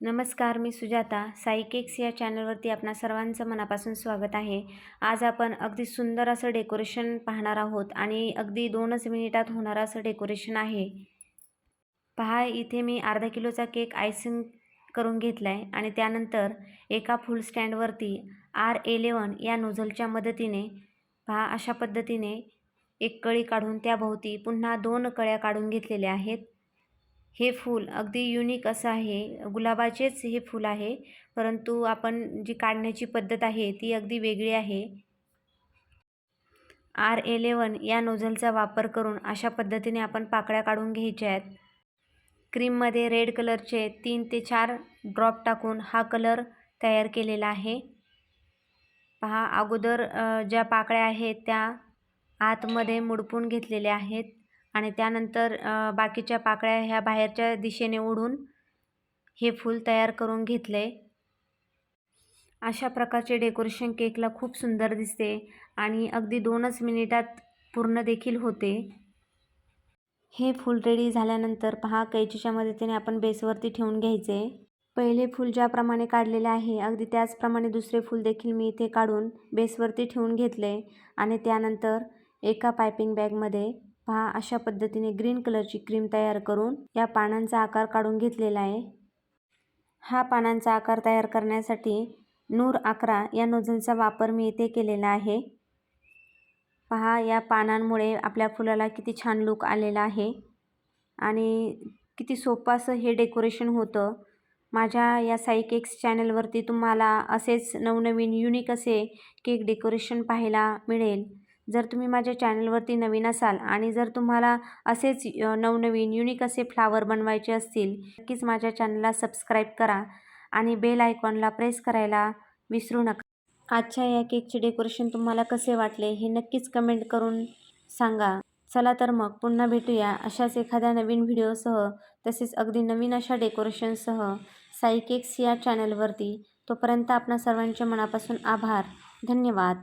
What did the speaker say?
नमस्कार मी सुजाता. साई केक्स या चॅनलवरती आपणा सर्वांचं मनापासून स्वागत आहे. आज आपण अगदी सुंदर असं डेकोरेशन पाहणार आहोत आणि अगदी दोनच मिनिटात होणारं असं डेकोरेशन आहे. पहा इथे मी अर्धा किलोचा केक आयसिंग करून घेतला आहे आणि त्यानंतर एका फुल स्टँडवरती आर एलेवन या नोझलच्या मदतीने पहा अशा पद्धतीने एक कळी काढून त्याभोवती पुन्हा दोन कळ्या काढून घेतलेल्या आहेत. हे फूल अगदी युनिक असं आहे. गुलाबाचेच हे फूल आहे. परंतु आपण जी काढण्याची पद्धत आहे ती अगदी वेगळी आहे. आर एलेवन या नोझलचा वापर करून अशा पद्धतीने आपण पाकळ्या काढून घ्यायच्या आहेत. क्रीममध्ये रेड कलरचे तीन ते चार ड्रॉप टाकून हा कलर तयार केलेला आहे. पहा अगोदर ज्या पाकळ्या आहेत त्या आतमध्ये मुडपून घेतलेल्या आहेत. आणि त्यानंतर बाकीच्या पाकळ्या ह्या बाहेरच्या दिशेने ओढून हे फूल तयार करून घेतले. अशा प्रकारचे डेकोरेशन केकला खूप सुंदर दिसते आणि अगदी दोनच मिनिटात पूर्ण देखील होते. हे फूल रेडी झाल्यानंतर पहा कैचीच्या मदतीने आपण बेसवरती ठेवून घ्यायचे. पहिले फूल ज्याप्रमाणे काढलेले आहे अगदी त्याचप्रमाणे दुसरे फूल देखील मी इथे काढून बेसवरती ठेवून घेतले. आणि त्यानंतर एका पायपिंग बॅगमध्ये पहा अशा पद्धतीने ग्रीन कलरची क्रीम तयार करून या पानांचा आकार काढून घेतलेला आहे. हा पानांचा आकार तयार करण्यासाठी नूर अकरा या नोझलचा वापर मी इथे केलेला आहे. पहा या पानांमुळे आपल्या फुलाला किती छान लुक आलेला आहे. आणि किती सोपं असं हे डेकोरेशन होतं. माझ्या या साई केक्स चॅनलवरती तुम्हाला असेच नवनवीन युनिक असे केक डेकोरेशन पाहायला मिळेल. जर तुम्ही माझ्या चॅनलवरती नवीन असाल आणि जर तुम्हाला असेच नवनवीन युनिक असे फ्लावर बनवायचे असतील नक्कीच माझ्या चॅनलला सबस्क्राईब करा आणि बेल आयकॉनला प्रेस करायला विसरू नका. आजच्या या केकचे डेकोरेशन तुम्हाला कसे वाटले हे नक्कीच कमेंट करून सांगा. चला तर मग पुन्हा भेटूया अशाच एखाद्या नवीन व्हिडिओसह तसेच अगदी नवीन अशा डेकोरेशनसह साई केक्स या चॅनलवरती तोपर्यंत आपणा सर्वांच्या मनापासून आभार. धन्यवाद.